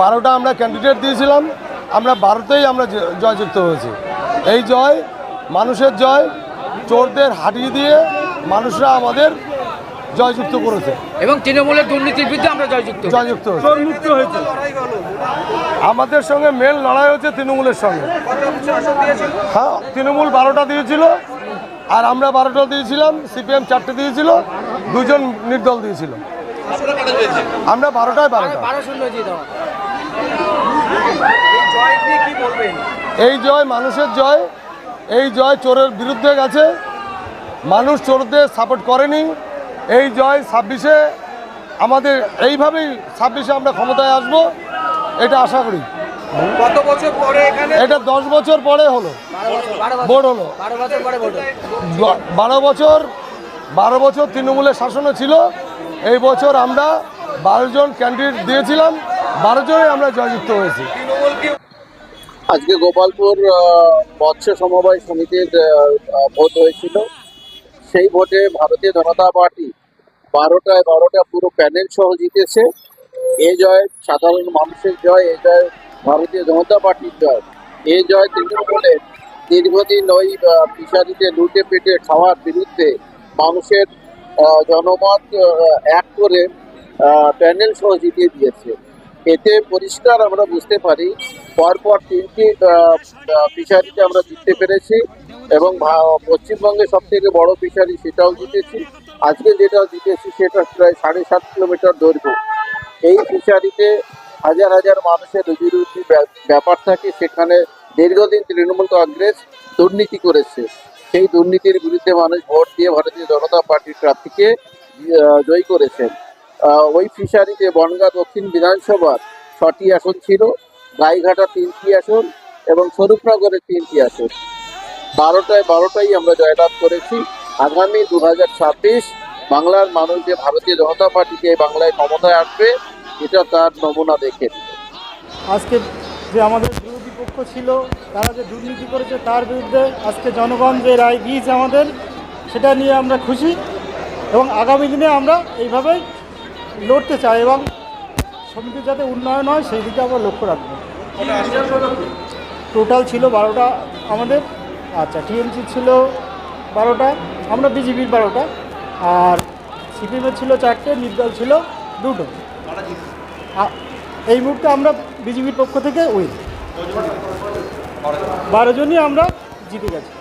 বারোটা আমরা ক্যান্ডিডেট দিয়েছিলাম আমরা বারোতেই আমরা জয়যুক্ত হয়েছি। এই জয় মানুষের জয় চোরদের হারিয়ে দিয়ে মানুষরা আমাদের জয়যুক্ত করেছে। এবং তৃণমূলের দুর্নীতির বিরুদ্ধে আমরা জয়যুক্ত জয়যুক্ত হয়েছে। আমাদের সঙ্গে মেল লড়াই হচ্ছে তৃণমূলের সঙ্গে। হ্যাঁ তৃণমূল বারোটা দিয়েছিল আর আমরা বারোটা দিয়েছিলাম সিপিএম চারটে দিয়েছিল দুজন নির্দল দিয়েছিল। আমরা বারোটায় বারোটা। এই জয় মানুষের জয় এই জয় চোরের বিরুদ্ধে গেছে। মানুষ চোরদের সাপোর্ট করেনি। এই জয় ছাব্বিশে আমাদের এইভাবেই ছাব্বিশে আমরা ক্ষমতায় আসব এটা আশা করি। কত বছর পরে এখানে? এটা দশ বছর পরে হলো। ভোট হলো। বারো বছর বারো বছর তৃণমূলের শাসনও ছিল। এই বছর আমরা বারো জন ক্যান্ডিডেট দিয়েছিলাম। বারো জনে আমরা জয়যুক্ত হয়েছি। আজকে গোপালপুর মৎস্য সমবায় সমিতির ভোট হয়েছিল। সেই ভোটে ভারতীয় জনতা পার্টি বারোটায় বারোটা পুরো প্যানেল সহ জিতেছে। এ জয় সাধারণ মানুষের জয়, এ জয় ভারতীয় জনতা পার্টির জয়। এ জয় তৃণমূলের দীর্ঘদিন ওই ফিশারিতে লুটে পেটে খাওয়ার বিরুদ্ধে মানুষের জনমত এক করে প্যানেল সহ জিতিয়ে দিয়েছে। এতে পরিষ্কার আমরা বুঝতে পারি, পরপর তিনটি ফিশারিতে আমরা জিততে পেরেছি এবং পশ্চিমবঙ্গে সব থেকে বড় ফিশারি সেটাও জিতেছি। আজকে যেটা জিতেছি সেটা প্রায় সাড়ে সাত কিলোমিটার দৈর্ঘ্য। এই ফিশারিতে হাজার হাজার মানুষের রুজি রুজি ব্যাপার থাকে। সেখানে দীর্ঘদিন তৃণমূল কংগ্রেস দুর্নীতি করেছে। সেই দুর্নীতির বিরুদ্ধে মানুষ ভোট দিয়ে ভারতীয় জনতা পার্টির প্রার্থীকে জয়ী করেছেন। ওই ফিশারিতে বনগাঁ দক্ষিণ বিধানসভার ছটি আসন ছিল, গাইঘাটা তিনটি আসন এবং স্বরূপনগরের তিনটি আসন। বারোটায় বারোটাই আমরা জয়লাভ করেছি। আগামী দু হাজার ছাব্বিশ বাংলার মানুষ যে ভারতীয় জনতা পার্টিকে বাংলায় ক্ষমতায় আসবে এটা তার নমুনা দেখে আজকে যে আমাদের বিরোধী পক্ষ ছিল, তারা যে দুর্নীতি করেছে তার বিরুদ্ধে আজকে জনগণ যে রায় দিয়েছে আমাদের, সেটা নিয়ে আমরা খুশি এবং আগামী দিনে আমরা এইভাবেই লড়তে চাই এবং সমিতির যাতে উন্নয়ন হয়, সেই দিকে আমরা লক্ষ্য রাখব। টোটাল ছিল বারোটা আমাদের আচ্ছা টিএমসি ছিল বারোটা, আমরা বিজেপির বারোটা, আর সিপিএমের ছিল চারটে, নির্দল ছিল দুটো। এই মুহূর্তে আমরা বিজেপির পক্ষ থেকে উইন বারো জনই আমরা জিতে গেছি।